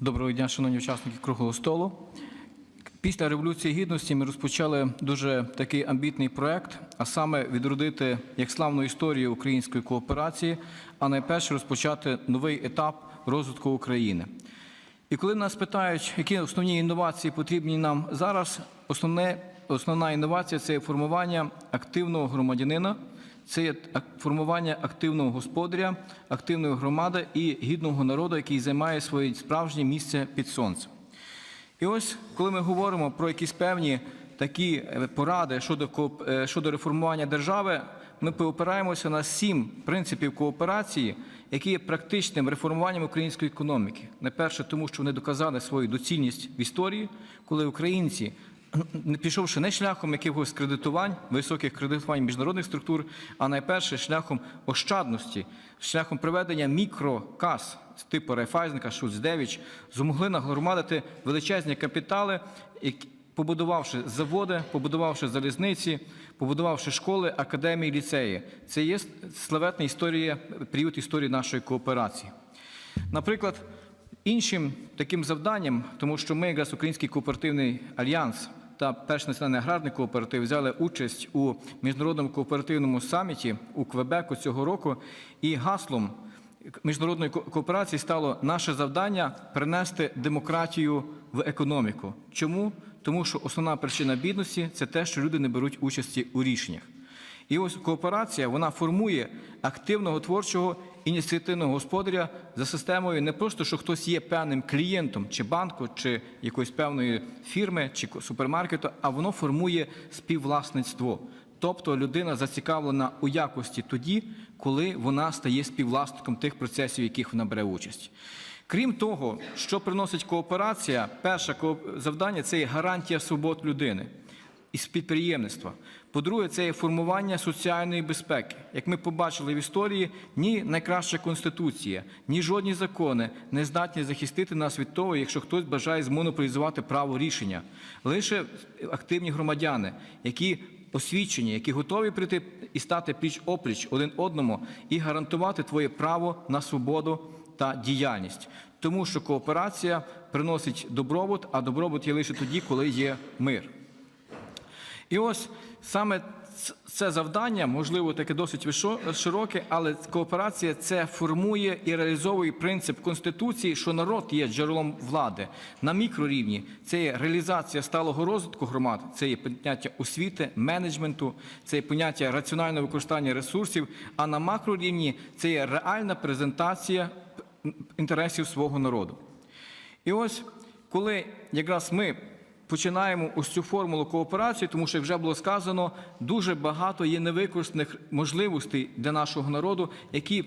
Доброго дня, шановні учасники круглого столу. Після Революції Гідності ми розпочали дуже такий амбітний проект, а саме відродити як славну історію української кооперації, а найперше розпочати новий етап розвитку України. І коли нас питають, які основні інновації потрібні нам зараз, основне, основна інновація це формування активного громадянина, це є формування активного господаря, активної громади і гідного народу, який займає своє справжнє місце під сонцем. І ось, коли ми говоримо про якісь певні такі е, поради щодо, е, щодо реформування держави, ми поопираємося на сім принципів кооперації, які є практичним реформуванням української економіки. Найперше, тому що вони доказали свою доцільність в історії, коли українці, пішовши не шляхом якихось кредитувань, високих кредитувань міжнародних структур, а найперше шляхом ощадності, шляхом приведення мікрокас типу Райфайзника, Шуцдевич, змогли нагромадити величезні капітали, побудувавши заводи, побудувавши залізниці, побудувавши школи, академії, ліцеї. Це є славетна історія, період історії нашої кооперації. Наприклад, іншим таким завданням, тому що ми, якраз Український кооперативний альянс та Перший національний аграрний кооператив взяли участь у міжнародному кооперативному саміті у Квебеку цього року, і гаслом міжнародної кооперації стало наше завдання принести демократію в економіку. Чому? Тому що основна причина бідності це те, що люди не беруть участі у рішеннях. І ось кооперація вона формує активного творчого ініціативного господаря за системою не просто, що хтось є певним клієнтом чи банку, чи якоїсь певної фірми, чи супермаркету, а воно формує співвласництво. Тобто людина зацікавлена у якості тоді, коли вона стає співвласником тих процесів, в яких вона бере участь. Крім того, що приносить кооперація, перше завдання це гарантія свобод людини із підприємництва. По-друге, це є формування соціальної безпеки. Як ми побачили в історії, ні найкраща конституція, ні жодні закони не здатні захистити нас від того, якщо хтось бажає змонополізувати право рішення. Лише активні громадяни, які освічені, які готові прийти і стати пліч опліч один одному і гарантувати твоє право на свободу та діяльність. Тому що кооперація приносить добробут, а добробут є лише тоді, коли є мир. І ось саме це завдання, можливо, таке досить широке, але кооперація це формує і реалізовує принцип Конституції, що народ є джерелом влади. На мікрорівні це є реалізація сталого розвитку громад, це є поняття освіти, менеджменту, це є поняття раціонального використання ресурсів, а на макрорівні це є реальна презентація інтересів свого народу. І ось коли якраз ми починаємо ось цю формулу кооперації, тому що як вже було сказано, дуже багато є невикористаних можливостей для нашого народу, які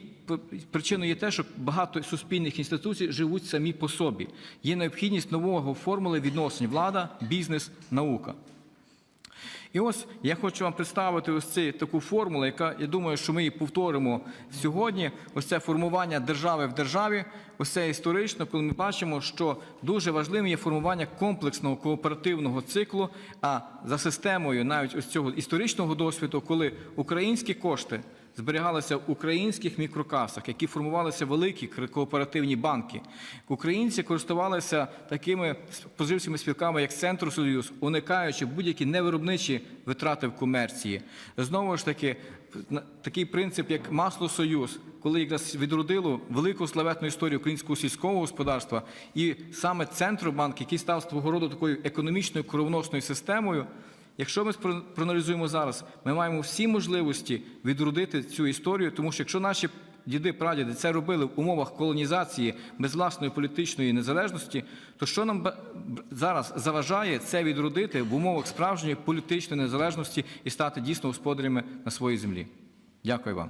причиною є те, що багато суспільних інституцій живуть самі по собі. Є необхідність нового формули відносин влада, бізнес, наука. І ось я хочу вам представити ось цю таку формулу, яка я думаю, що ми її повторимо сьогодні. Ось це формування держави в державі. Ось це історично, коли ми бачимо, що дуже важливим є формування комплексного кооперативного циклу. А за системою навіть ось цього історичного досвіду, коли українські кошти зберігалися в українських мікрокасах, які формувалися великі кооперативні банки. Українці користувалися такими споживчими спілками, як Центр Союз, уникаючи будь-які невиробничі витрати в комерції. Знову ж таки, такий принцип, як масло Союз, коли якраз відродило велику славетну історію українського сільського господарства, і саме Центробанк, який став свого роду такою економічною кровоносною системою. Якщо ми проаналізуємо зараз, ми маємо всі можливості відродити цю історію, тому що якщо наші діди, прадіди це робили в умовах колонізації без власної політичної незалежності, то що нам зараз заважає це відродити в умовах справжньої політичної незалежності і стати дійсно господарями на своїй землі? Дякую вам.